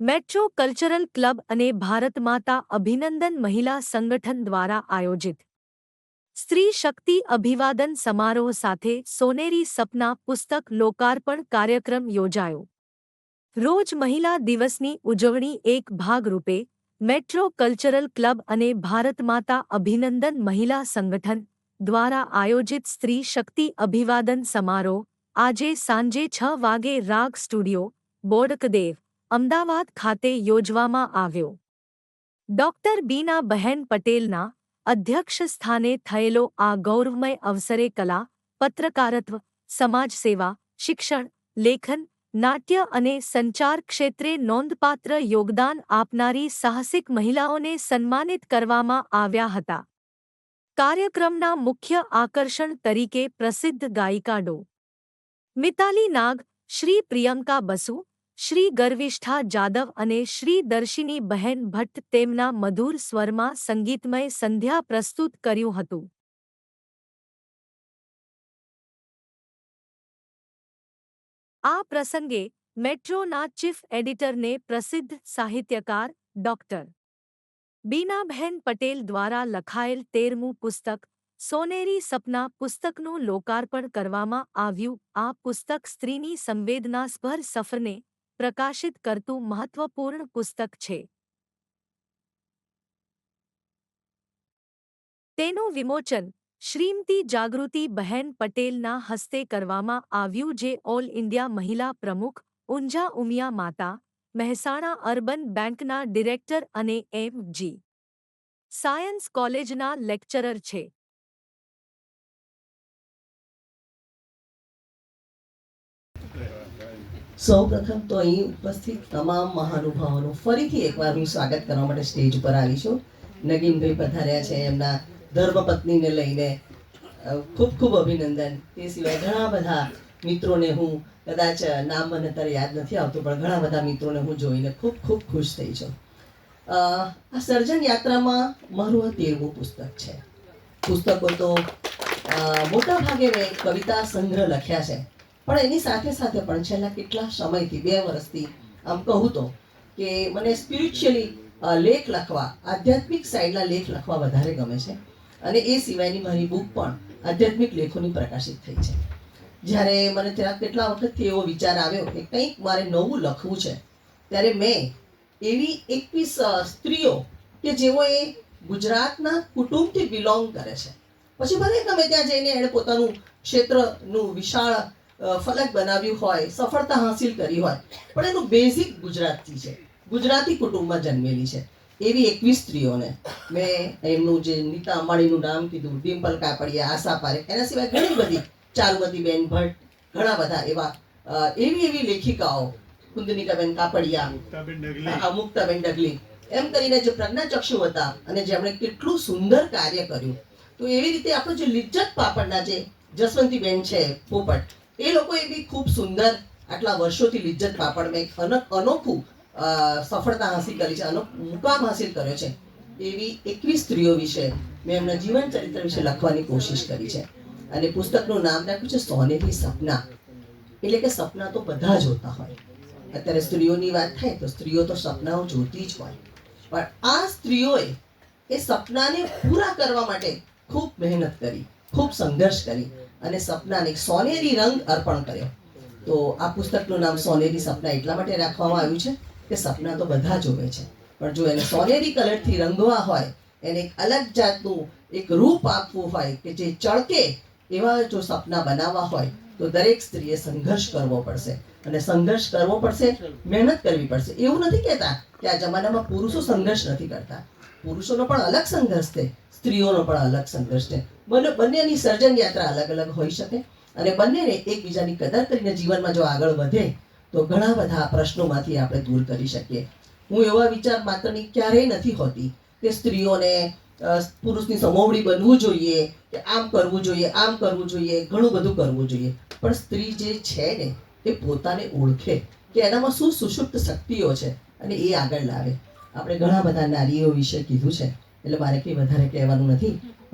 Metro cultural club અને ભારત માતા અભિનંદન મહિલા સંગઠન દ્વારા આયોજિત. સ્ત્રી શક્તિ અભિવાદન સમારોહ સાથે સોનેરી સપના પુસ્તક લોકાર્પણ કાર્યક્રમ યોજાયો. રોજ મહિલા દિવસની ઉજવણી એક ભાગરૂપે મેટ્રો કલ્ચરલ ક્લબ અને ભારત માતા અભિનંદન મહિલા સંગઠન દ્વારા આયોજિત સ્ત્રી શક્તિ અભિવાદન સમારોહ આજે સાંજે છ વાગે રાગ સ્ટુડિયો, બોડકદેવ અમદાવાદ ખાતે યોજવામાં આવ્યો. ડોક્ટર બીના બહેન પટેલના અધ્યક્ષ સ્થાને થયેલો આ ગૌરવમય અવસરે કલા, પત્રકારત્વ સમાજસેવા શિક્ષણ, લેખન, નાટ્ય અને સંચાર ક્ષેત્રે નોંધપાત્ર યોગદાન આપનારી સાહસિક મહિલાઓને સન્માનિત કરવામાં આવ્યા હતા. કાર્યક્રમના મુખ્ય આકર્ષણ તરીકે પ્રસિદ્ધ ગાયિકા ડો. મિતાલી નાગ, શ્રી પ્રિયંકા બસુ શ્રી ગર્વિષ્ઠા જાદવ અને શ્રી દર્શિની બહેન ભટ્ટ તેમના મધુર સ્વરમાં સંગીતમય સંધ્યા પ્રસ્તુત કર્યું હતું. આ પ્રસંગે મેટ્રોના ચીફ એડિટરને પ્રસિદ્ધ સાહિત્યકાર ડોક્ટર બીનાબહેન પટેલ દ્વારા લખાયેલ તેરમું પુસ્તક સોનેરી સપના પુસ્તકનું લોકાર્પણ કરવામાં આવ્યું. આ પુસ્તક સ્ત્રીની સંવેદનાસ્પર સફરને પ્રકાશિત કરતું મહત્વપૂર્ણ પુસ્તક છે. તેનું વિમોચન શ્રીમતી જાગૃતિ બહેન પટેલના હસ્તે કરવામાં આવ્યું જે ઓલ ઇન્ડિયા મહિલા પ્રમુખ ઊંઝા ઉમિયા માતા, મહેસાણા અર્બન બેંકના ડિરેક્ટર અને એમ જી. સાયન્સ કોલેજના લેક્ચરર છે. સૌ પ્રથમ તો અહીં ઉપસ્થિત તમામ મહાનુભાવોનું ફરીથી એકવાર હું સ્વાગત કરવા માટે સ્ટેજ ઉપર આવી છું. નગીનભાઈ પધાર્યા છે એમના ધર્મપત્નીને લઈને. ખૂબ ખૂબ અભિનંદન. તે સિવાય ઘણા બધા મિત્રોને હું કદાચ નામ મને અત્યારે યાદ નથી આવતું, પણ ઘણા બધા મિત્રોને હું જોઈને ખૂબ ખૂબ ખુશ થઈ છું. આ સર્જન યાત્રામાં મારું આ તેરમું પુસ્તક છે. પુસ્તકો તો મોટા ભાગે મેં કવિતા સંગ્રહ લખ્યા છે. પણ એની સાથે સાથે પણ છેલ્લા કેટલા સમયથી, બે વર્ષથી, આમ કહું તો, કે મને સ્પિરિચ્યુઅલી લેખ લખવા, આધ્યાત્મિક સાઈડના લેખ લખવા વધારે ગમે છે. અને એ સિવાયની મારી બુક પણ આધ્યાત્મિક લેખોની પ્રકાશિત થઈ છે. જ્યારે મને ત્યાં કેટલા વખતથી એવો વિચાર આવ્યો કે કંઈક મારે નવું લખવું છે, ત્યારે મેં એવી એકવીસ સ્ત્રીઓ કે જેઓ એ ગુજરાતના કુટુંબથી બિલોંગ કરે છે. પછી ભલે ગમે ત્યાં જઈને એણે પોતાનું ક્ષેત્રનું વિશાળ ફલક બનાવ્યું હોય સફળતા હાંસિલ કરી હોય પણ એનું બેઝિક ગુજરાતી છે. ગુજરાતી કુટુંબમાં જન્મેલી છે. એવી એકવીસ સ્ત્રીઓને મેં એમનું જે નીતા અંબાણીનું નામ કીધું ડિમ્પલ કાપડિયા આશા પારેખ એના સિવાય ઘણી બધી ચારુમતીબેન ભટ્ટ ઘણા બધા એવા એવી એવી લેખિકાઓ કુંદનિકાબેન કાપડિયા મુક્તાબેન ડગલે એમ કરીને જે પ્રજ્ઞાચક્ષુ હતા અને જેમણે કેટલું સુંદર કાર્ય કર્યું. તો એવી રીતે આપણો જે લિજ્જત પાપડના જે જસવંતીબેન છે પોપટ એ લોકોએ બી ખૂબ સુંદર આટલા વર્ષોથી લિજ્જત પાપડમાં એક અનક અનોખું સફળતા હાંસિલ કરી છે અનોખ મુકામ હાંસિલ કર્યો છે, એવી એકવીસ સ્ત્રીઓ વિશે મેં એમના જીવન ચરિત્ર વિશે લખવાની કોશિશ કરી છે. અને પુસ્તકનું નામ રાખ્યું છે સોનેરી સપના. એટલે કે સપના તો બધા જોતા હોય. અત્યારે સ્ત્રીઓની વાત થાય તો સ્ત્રીઓ તો સપનાઓ જોતી જ હોય. પણ આ સ્ત્રીઓએ એ સપનાને પૂરા કરવા માટે ખૂબ મહેનત કરી. ખૂબ સંઘર્ષ કરી અને સપનાને સોનેરી રંગ અર્પણ કર્યો. તો આ પુસ્તકનું નામ સોનેરી સપના એટલા માટે રાખવામાં આવ્યું છે કે સપના તો બધા જોવે છે. પણ જો એને સોનેરી કલરથી રંગવા હોય, એને એક અલગ જાતનું એક રૂપ આપવું હોય કે જે ચળકે એવા જો સપના બનાવવા હોય, તો દરેક સ્ત્રીએ સંઘર્ષ કરવો પડશે. અને સંઘર્ષ કરવો પડશે, મહેનત કરવી પડશે. એવું નથી કહેતા કે આ જમાનામાં પુરુષો સંઘર્ષ નથી કરતા. પુરુષોનો પણ અલગ સંઘર્ષ છે, સ્ત્રીઓનો પણ અલગ સંઘર્ષ છે. બંને, બંનેની સર્જન યાત્રા અલગ અલગ હોઈ શકે અને બંનેને એકબીજાની કદર કરીને જીવનમાં જો આગળ વધે, તો ઘણા બધા પ્રશ્નોમાંથી આપણે દૂર કરી શકીએ. હું એવા વિચાર માત્રની ક્યારેય નથી હોતી કે સ્ત્રીઓને પુરુષની સમોવડી બનવું જોઈએ, કે આમ કરવું જોઈએ, આમ કરવું જોઈએ, ઘણું બધું કરવું જોઈએ. પણ સ્ત્રી જે છે ને, એ પોતાને ઓળખે કે એનામાં શું સુષુપ્ત શક્તિઓ છે અને એ આગળ લાવે. આપણે ઘણા બધા નારીઓ વિશે કીધું છે. એટલે મારે કંઈ વધારે કહેવાનું નથી.